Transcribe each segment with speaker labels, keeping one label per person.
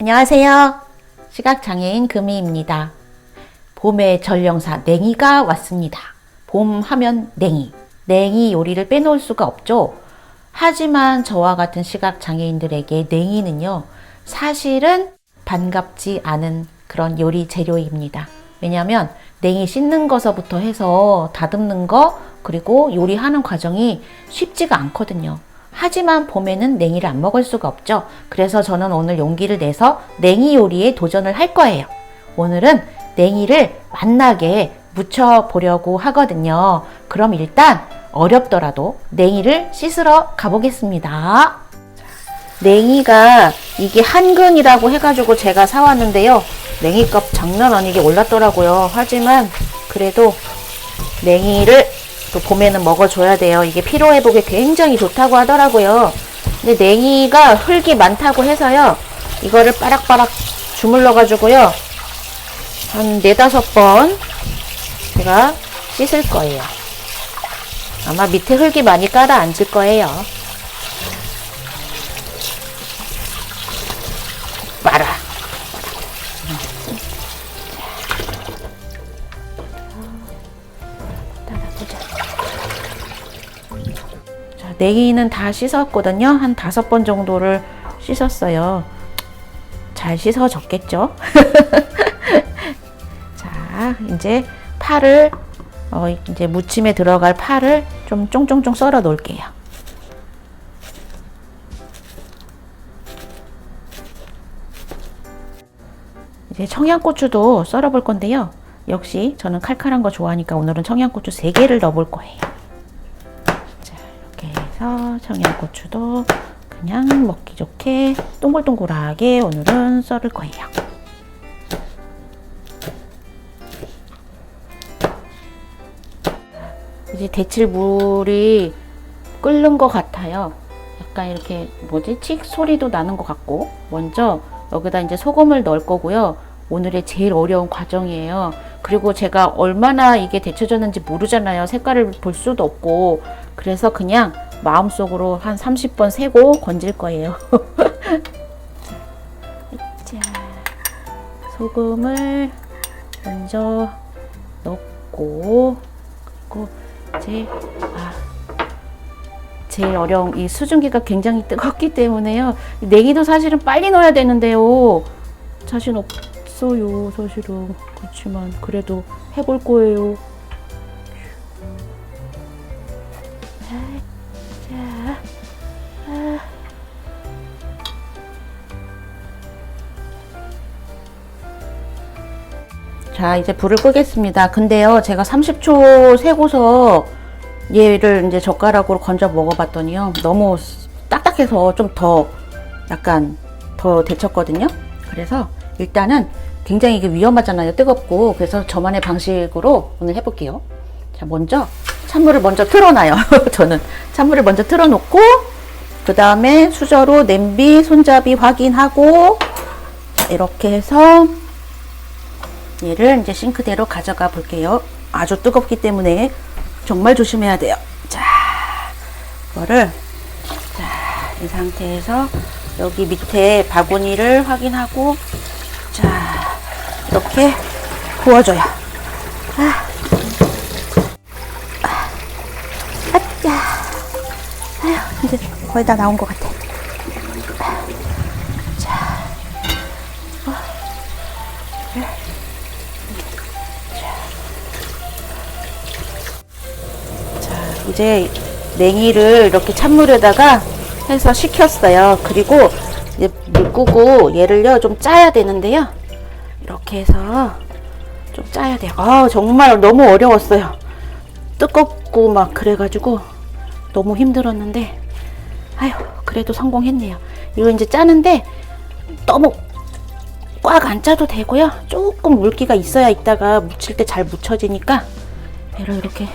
Speaker 1: 안녕하세요. 시각장애인 금희입니다. 봄의 전령사 냉이가 왔습니다. 봄 하면 냉이. 냉이 요리를 빼놓을 수가 없죠. 하지만 저와 같은 시각장애인들에게 냉이는요, 사실은 반갑지 않은 그런 요리 재료입니다. 왜냐하면 냉이 씻는 거서부터 해서 다듬는 거, 그리고 요리하는 과정이 쉽지가 않거든요. 하지만 봄에는 냉이를 안 먹을 수가 없죠. 그래서 저는 오늘 용기를 내서 냉이 요리에 도전을 할 거예요. 오늘은 냉이를 맛나게 무쳐 보려고 하거든요. 그럼 일단 어렵더라도 냉이를 씻으러 가보겠습니다. 냉이가 이게 한근이라고 해가지고 제가 사왔는데요. 냉이값 장난 아니게 올랐더라고요. 하지만 그래도 냉이를 또 봄에는 먹어줘야 돼요. 이게 피로회복에 굉장히 좋다고 하더라고요. 근데 냉이가 흙이 많다고 해서요. 이거를 빠락빠락 주물러가지고요. 한 네다섯 번 제가 씻을 거예요. 아마 밑에 흙이 많이 깔아 앉을 거예요. 빨아. 따라 자, 냉이는 다 씻었거든요. 한 다섯 번 정도를 씻었어요. 잘 씻어졌겠죠? 자, 이제 파를 어, 이제 무침에 들어갈 파를 좀 쫑쫑쫑 썰어 놓을게요. 이제 청양고추도 썰어 볼 건데요. 역시 저는 칼칼한 거 좋아하니까 오늘은 청양고추 3개를 넣어 볼 거예요. 해서 청양고추도 그냥 먹기 좋게 동글동글하게 오늘은 썰을 거예요. 이제 데칠 물이 끓는 것 같아요. 약간 이렇게 뭐지? 칙 소리도 나는 것 같고 먼저 여기다 이제 소금을 넣을 거고요. 오늘의 제일 어려운 과정이에요. 그리고 제가 얼마나 이게 데쳐졌는지 모르잖아요. 색깔을 볼 수도 없고 그래서 그냥 마음속으로 한 30번 세고 건질 거예요. 자, 소금을 먼저 넣고 그리고 이제 아 제일 어려운 이 수증기가 굉장히 뜨겁기 때문에요. 냉이도 사실은 빨리 넣어야 되는데요. 자신 없어요, 사실은. 그렇지만 그래도 해볼 거예요. 자, 이제 불을 끄겠습니다. 근데요, 제가 30초 세고서 얘를 이제 젓가락으로 건져 먹어봤더니요, 너무 딱딱해서 좀 더 약간 더 데쳤거든요. 그래서 일단은 굉장히 이게 위험하잖아요. 뜨겁고. 그래서 저만의 방식으로 오늘 해볼게요. 자, 먼저 찬물을 먼저 틀어놔요. 저는 찬물을 먼저 틀어놓고, 그 다음에 수저로 냄비, 손잡이 확인하고, 이렇게 해서 얘를 이제 싱크대로 가져가 볼게요. 아주 뜨겁기 때문에 정말 조심해야 돼요. 자, 이거를 자, 이 상태에서 여기 밑에 바구니를 확인하고 자, 이렇게 부어줘요. 아, 아, 아짜, 아휴, 이제 거의 다 나온 것 같아. 이제 냉이를 이렇게 찬물에다가 해서 식혔어요. 그리고 이제 물 끄고 얘를요 좀 짜야 되는데요. 이렇게 해서 좀 짜야 돼요. 아 정말 너무 어려웠어요. 뜨겁고 막 그래가지고 너무 힘들었는데 아휴 그래도 성공했네요. 이거 이제 짜는데 너무 꽉 안 짜도 되고요. 조금 물기가 있어야 있다가 묻힐 때 잘 묻혀지니까 얘를 이렇게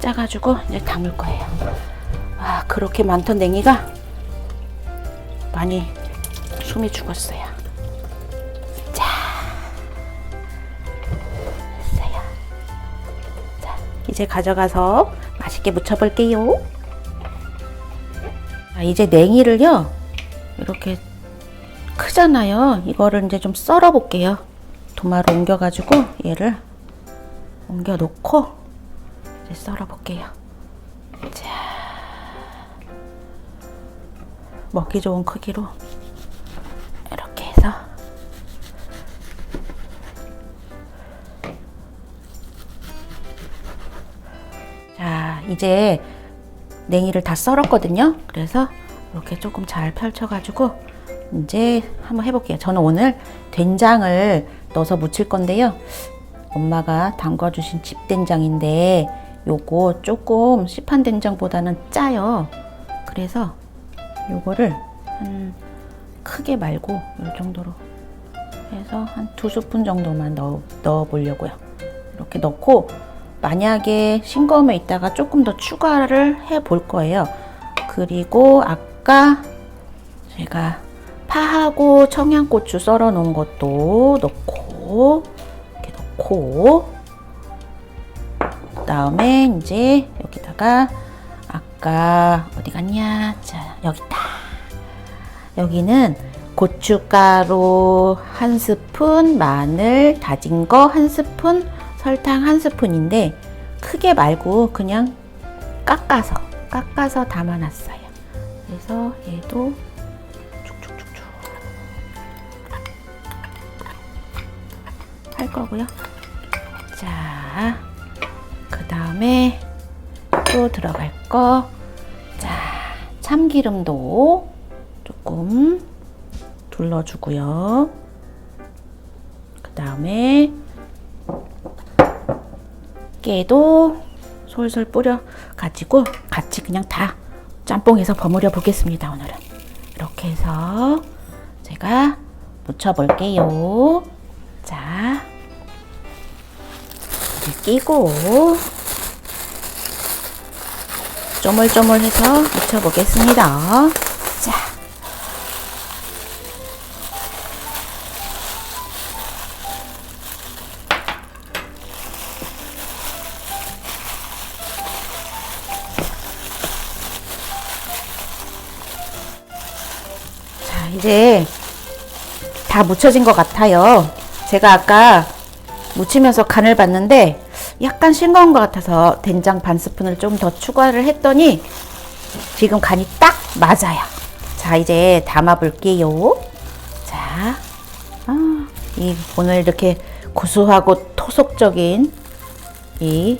Speaker 1: 짜가지고 이제 담을 거예요. 아, 그렇게 많던 냉이가 많이 숨이 죽었어요. 자, 이제 가져가서 맛있게 무쳐볼게요. 아, 이제 냉이를요, 이렇게 크잖아요. 이거를 이제 좀 썰어 볼게요. 도마로 옮겨가지고 얘를 옮겨 놓고 이제 썰어 볼게요. 자, 먹기 좋은 크기로 이렇게 해서 자, 이제 냉이를 다 썰었거든요. 그래서 이렇게 조금 잘 펼쳐가지고 이제 한번 해볼게요. 저는 오늘 된장을 넣어서 무칠 건데요. 엄마가 담궈주신 집된장인데 요거 조금 시판 된장보다는 짜요. 그래서 요거를 한 크게 말고 요 정도로 해서 한 두 스푼 정도만 넣어, 넣어 보려고요. 이렇게 넣고 만약에 싱거우면 이따가 조금 더 추가를 해 볼 거예요. 그리고 아까 제가 파하고 청양고추 썰어 놓은 것도 넣고 이렇게 넣고 그 다음에 이제 여기다가 아까 어디 갔냐? 자, 여기 있다. 여기는 고춧가루 한 스푼, 마늘 다진 거 한 스푼, 설탕 한 스푼인데 크게 말고 그냥 깎아서 깎아서 담아놨어요. 그래서 얘도 쭉쭉쭉쭉 할 거고요. 자, 그 다음에 또 들어갈 거. 자, 참기름도 조금 둘러주고요. 그 다음에 깨도 솔솔 뿌려 가지고 같이 그냥 다 짬뽕해서 버무려 보겠습니다. 오늘은 이렇게 해서 제가 묻혀 볼게요. 자, 끼고 쪼물쪼물해서 묻혀 보겠습니다. 자. 자, 이제 다 묻혀진 것 같아요. 제가 아까 묻히면서 간을 봤는데 약간 싱거운 것 같아서 된장 반 스푼을 좀 더 추가를 했더니 지금 간이 딱 맞아요. 자, 이제 담아 볼게요. 자, 아, 이 오늘 이렇게 고소하고 토속적인 이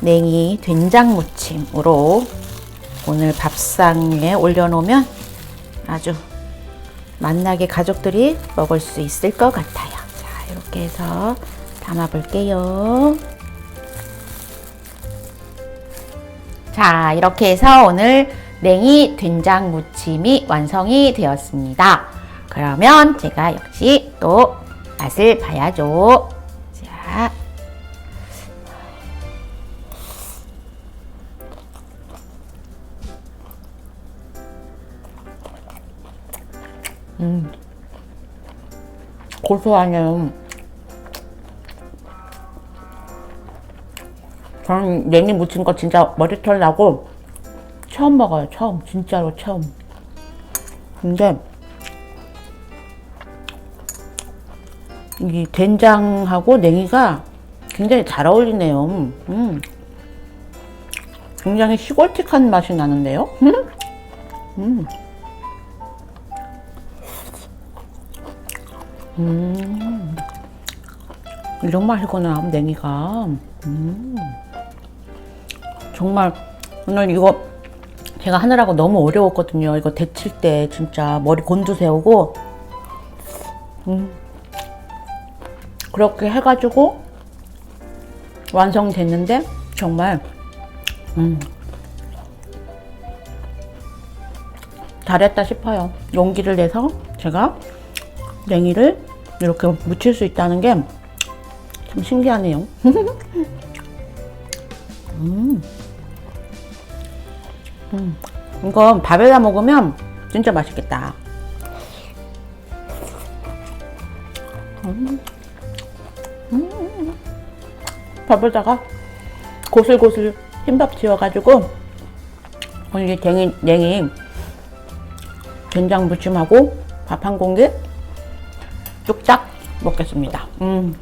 Speaker 1: 냉이 된장 무침으로 오늘 밥상에 올려놓으면 아주 맛나게 가족들이 먹을 수 있을 것 같아요. 자, 이렇게 해서 담아 볼게요. 자, 이렇게 해서 오늘 냉이 된장 무침이 완성이 되었습니다. 그러면 제가 역시 또 맛을 봐야죠. 자. 음. 고소하네요. 저는 냉이 무친 거 진짜 머리털 나고 처음 먹어요. 처음. 진짜로 처음. 근데 이 된장하고 냉이가 굉장히 잘 어울리네요. 음. 굉장히 시골틱한 맛이 나는데요. 음. 음. 음. 이런 맛이구나, 냉이가. 음. 정말 오늘 이거 제가 하느라고 너무 어려웠거든요. 이거 데칠 때 진짜 머리 곤두 세우고 음. 그렇게 해가지고 완성됐는데 정말 음. 잘했다 싶어요. 용기를 내서 제가 냉이를 이렇게 무칠 수 있다는 게참 신기하네요. 음. 음. 이건 밥에다 먹으면 진짜 맛있겠다. 음. 음. 밥에다가 고슬고슬 흰밥 지어가지고 오늘 이 냉이, 냉이 된장 무침하고 밥 한 공기 뚝딱 먹겠습니다. 음.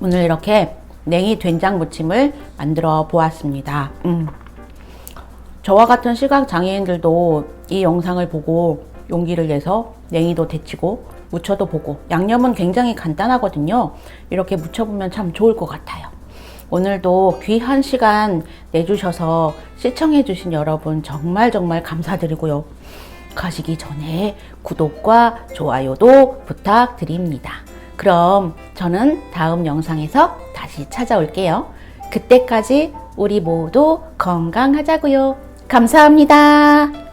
Speaker 1: 오늘 이렇게 냉이 된장 무침을 만들어 보았습니다. 음. 저와 같은 시각 장애인들도 이 영상을 보고 용기를 내서 냉이도 데치고 무쳐도 보고 양념은 굉장히 간단하거든요. 이렇게 무쳐보면 참 좋을 것 같아요. 오늘도 귀한 시간 내주셔서 시청해주신 여러분 정말 정말 감사드리고요. 가시기 전에 구독과 좋아요도 부탁드립니다. 그럼 저는 다음 영상에서 다시 찾아올게요. 그때까지 우리 모두 건강하자고요. 감사합니다.